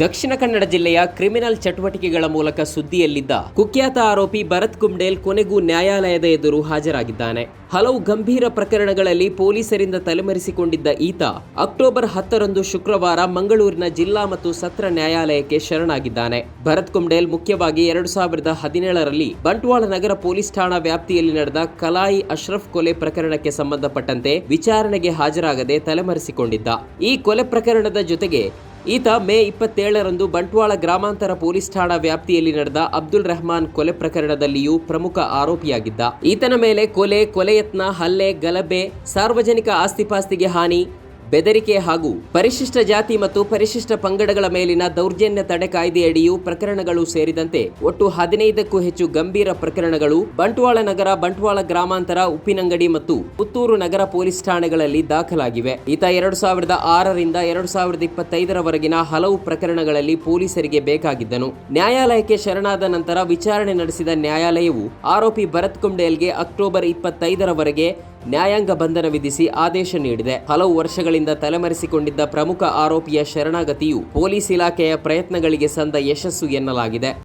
ದಕ್ಷಿಣ ಕನ್ನಡ ಜಿಲ್ಲೆಯ ಕ್ರಿಮಿನಲ್ ಚಟುವಟಿಕೆಗಳ ಮೂಲಕ ಸುದ್ದಿಯಲ್ಲಿದ್ದ ಕುಖ್ಯಾತ ಆರೋಪಿ ಭರತ್ ಕುಂಡೇಲ್ ಕೊನೆಗೂ ನ್ಯಾಯಾಲಯದ ಎದುರು ಹಾಜರಾಗಿದ್ದಾನೆ. ಹಲವು ಗಂಭೀರ ಪ್ರಕರಣಗಳಲ್ಲಿ ಪೊಲೀಸರಿಂದ ತಲೆಮರೆಸಿಕೊಂಡಿದ್ದ ಈತ ಅಕ್ಟೋಬರ್ ಹತ್ತರಂದು ಶುಕ್ರವಾರ ಮಂಗಳೂರಿನ ಜಿಲ್ಲಾ ಮತ್ತು ಸತ್ರ ನ್ಯಾಯಾಲಯಕ್ಕೆ ಶರಣಾಗಿದ್ದಾನೆ. ಭರತ್ ಕುಂಡೇಲ್ ಮುಖ್ಯವಾಗಿ ಎರಡು ಸಾವಿರದ ಹದಿನೇಳರಲ್ಲಿ ಬಂಟ್ವಾಳ ನಗರ ಪೊಲೀಸ್ ಠಾಣಾ ವ್ಯಾಪ್ತಿಯಲ್ಲಿ ನಡೆದ ಕಲಾಯಿ ಅಶ್ರಫ್ ಕೊಲೆ ಪ್ರಕರಣಕ್ಕೆ ಸಂಬಂಧಪಟ್ಟಂತೆ ವಿಚಾರಣೆಗೆ ಹಾಜರಾಗದೆ ತಲೆಮರೆಸಿಕೊಂಡಿದ್ದ. ಈ ಕೊಲೆ ಪ್ರಕರಣದ ಜೊತೆಗೆ ಈತ ಮೇ ಇಪ್ಪತ್ತೇಳರಂದು ಬಂಟ್ವಾಳ ಗ್ರಾಮಾಂತರ ಪೊಲೀಸ್ ಠಾಣಾ ವ್ಯಾಪ್ತಿಯಲ್ಲಿ ನಡೆದ ಅಬ್ದುಲ್ ರೆಹಮಾನ್ ಕೊಲೆ ಪ್ರಕರಣದಲ್ಲಿಯೂ ಪ್ರಮುಖ ಆರೋಪಿಯಾಗಿದ್ದ. ಈತನ ಮೇಲೆ ಕೊಲೆ ಕೊಲೆ ಯತ್ನ ಹಲ್ಲೆ, ಗಲಭೆ, ಸಾರ್ವಜನಿಕ ಆಸ್ತಿಪಾಸ್ತಿಗೆ ಹಾನಿ ಬೆದರಿಕೆ ಹಾಗೂ ಪರಿಶಿಷ್ಟ ಜಾತಿ ಮತ್ತು ಪರಿಶಿಷ್ಟ ಪಂಗಡಗಳ ಮೇಲಿನ ದೌರ್ಜನ್ಯ ತಡೆ ಕಾಯ್ದೆಯಡಿಯೂ ಪ್ರಕರಣಗಳು ಸೇರಿದಂತೆ ಒಟ್ಟು ಹದಿನೈದಕ್ಕೂ ಹೆಚ್ಚು ಗಂಭೀರ ಪ್ರಕರಣಗಳು ಬಂಟ್ವಾಳ ನಗರ, ಬಂಟ್ವಾಳ ಗ್ರಾಮಾಂತರ, ಉಪ್ಪಿನಂಗಡಿ ಮತ್ತು ಪುತ್ತೂರು ನಗರ ಪೊಲೀಸ್ ಠಾಣೆಗಳಲ್ಲಿ ದಾಖಲಾಗಿವೆ. ಈತ ಎರಡು ಸಾವಿರದ ಆರರಿಂದ ಎರಡು ಸಾವಿರದ ಇಪ್ಪತ್ತೈದರವರೆಗಿನ ಹಲವು ಪ್ರಕರಣಗಳಲ್ಲಿ ಪೊಲೀಸರಿಗೆ ಬೇಕಾಗಿದ್ದನು. ನ್ಯಾಯಾಲಯಕ್ಕೆ ಶರಣಾದ ನಂತರ ವಿಚಾರಣೆ ನಡೆಸಿದ ನ್ಯಾಯಾಲಯವು ಆರೋಪಿ ಭರತ್ ಕುಂಡೇಲ್ಗೆ ಅಕ್ಟೋಬರ್ ಇಪ್ಪತ್ತೈದರವರೆಗೆ ನ್ಯಾಯಾಂಗ ಬಂಧನ ವಿಧಿಸಿ ಆದೇಶ ನೀಡಿದೆ. ಹಲವು ವರ್ಷಗಳಿಂದ ತಲೆಮರೆಸಿಕೊಂಡಿದ್ದ ಪ್ರಮುಖ ಆರೋಪಿಯ ಶರಣಾಗತಿಯು ಪೊಲೀಸ್ ಇಲಾಖೆಯ ಪ್ರಯತ್ನಗಳಿಗೆ ಸಂದ ಯಶಸ್ಸು ಎನ್ನಲಾಗಿದೆ.